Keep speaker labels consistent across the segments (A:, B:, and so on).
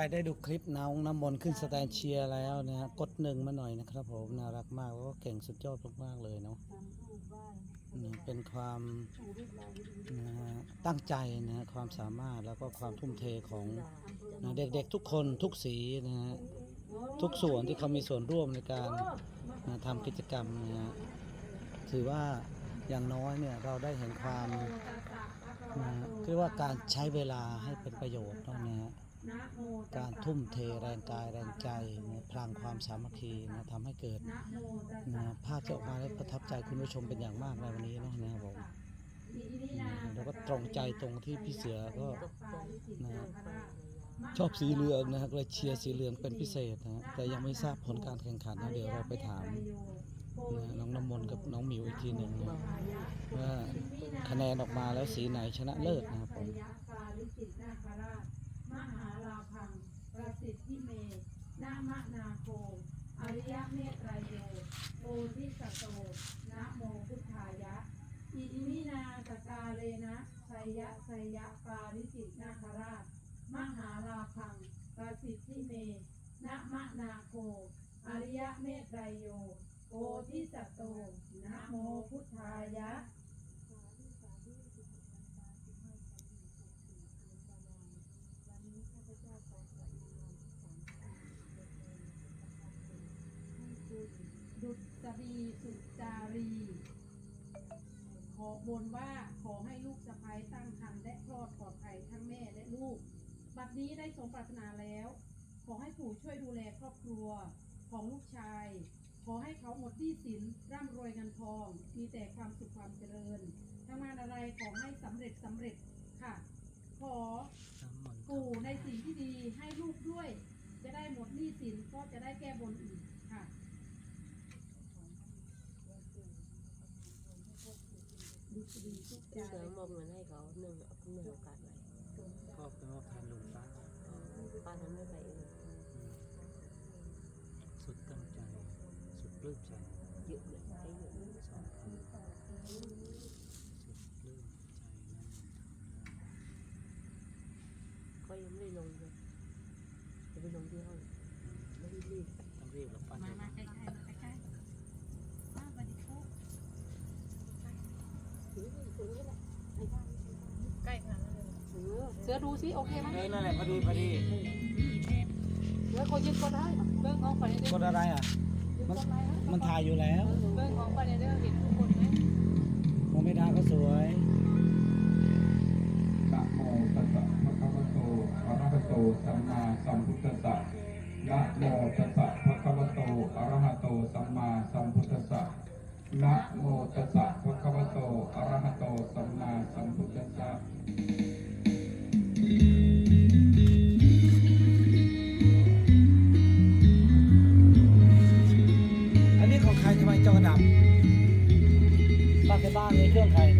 A: า
B: นใดได้ดูคลิปน้องน้ำมนต์ขึ้นสแตนเชียร์แล้วนะฮะกดหนึ่งมาหน่อยนะครับผมน่ารักมากแล้วก็เก่งสุดยอดมากๆเลยเนาะเป็นความนะฮะตั้งใจนะฮะความสามารถแล้วก็ความทุ่มเทของนะเด็กๆทุกคนทุกสีนะฮะทุกส่วนที่เขามีส่วนร่วมในการนะทำกิจกรรมนะฮะถือว่าอย่างน้อยเนี่ยเราได้เห็นความนะเรียกว่าการใช้เวลาให้เป็นประโยชน์เนาะนะฮะ การทุ่มเทแรงกายแรงใจนะพลังความสามัคคีนะทำให้เกิดนะภาพที่ออกมาแล้ประทับใจคุณผู้ชมเป็นอย่างมากในวันนี้เนาะนะครับผมแล้วก็ตรงใจตรงที่พี่เสือก็นะชอบสีเหลืองนะครับเลยเชียร์สีเหลืองเป็นพิเศษนะแต่ยังไม่ทราบผลการแข่งขันนะเดี๋ยวเราไปถามนะน้องน้ำมนต์กับน้องหมิวอีกทีหนึ่งนะว่าคะแนนออกมาแล้วสีไหนชนะเลิศนะครับผม
C: หาลาพัง ประสิทธิเมนา มะนาโค อริยเมตไรโยโอทิสตโตนะโมพุทธายะ อิมินาสกาเลนะไสยะไสยะปาริจิตนาคราช มหาลาพังประสิทธิเมนะมะนาโค อริยเมตไรโยโอทิสตโตนะโมพุทธายะ ดุษฎีสุจา รีขอบนว่าขอให้ลูกสะใภ้ตั้งครรภ์และคลอดปลอดภัยทั้งแม่และลูก บัดนี้ได้สมปรารถนาแล้ว ขอให้ปู่ช่วยดูแลครอบครัวของลูกชาย ขอให้เขาหมดหนี้สินร่ำรวยเงินทอง มีแต่ความสุขความเจริญทำงานอะไรขอให้สำเร็จสำเร็จค่ะ ขอปู่ในสิ่งที่ดีให้ลูกด้วย จะได้หมดหนี้สินก็จะได้แก้บนอีกค่ะ ดุษฎีสุจา
D: เสือ
C: รี
D: มอบเงินให้เขาหนึ่งเอาหนึ่งโอกาสไว้
B: ก็เป็นว่าแทนลุงป้า
D: ป้าทำไม่ไปเอง
B: สุดตั้งใจ สุดปลื้มใจ
D: เยอะเลยให้เยอะเลย
B: สองคนสุดปลื้มใจนั่น
D: ก็ยังไม่ได้ลงเลยจะไปลงที่ห้อง สือดูสิโอเคไหม
B: เออนั่นแหละพอดีพอดี
D: เสือเขายึดก็ได้เบิ้งของไปเด้
B: กดอะไรอะ
D: ยึด
B: มัน
D: ก็ได้นะ
B: มันถ่ายอยู่แล้ว
D: เบิ้งของไปเด้อเห็นทุกคนไหม
B: โมเมดาก็สวย
A: นะโมตัสสะภะคะวะโตอะระหะโตสัมมาสัมพุทธัสสะนะโมตัสสะภะคะวะโตอะระหะโตสัมมาสัมพุทธัสสะนะโมตัสสะภะคะวะโตอะระหะโตสัมมาสัมพุทธัสสะ
B: เครื่องใคร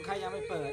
C: ของใครยังไม่เปิด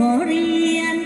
C: morían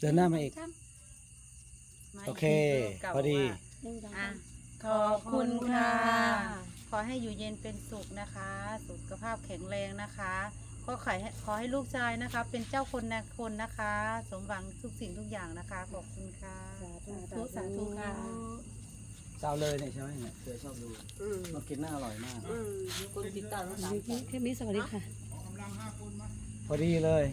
C: เดินหน้ามาอีกโอเคพอดีขอบคุ
E: ณค่ะ ขอให้อยู่เย็นเป็นสุขนะคะ สุขภาพแข็งแรงนะคะก็ขอให้ขอให้ลูกชายนะคะ เป็นเจ้าคนนะคนนะคะ สมหวังทุกสิ่งทุกอย่างนะคะ ขอบคุณค่ะ
F: ทุกสาธุค่ะ
B: เจ้าเลยเนี่ยใช่ไหมเนี่ยเคยชอบดู
D: มั
B: นกินน่าอร่อยมาก
D: คุณติดตามเราสาม
F: คลิปนี้สวัสดีค่ะ
B: พอดีเลย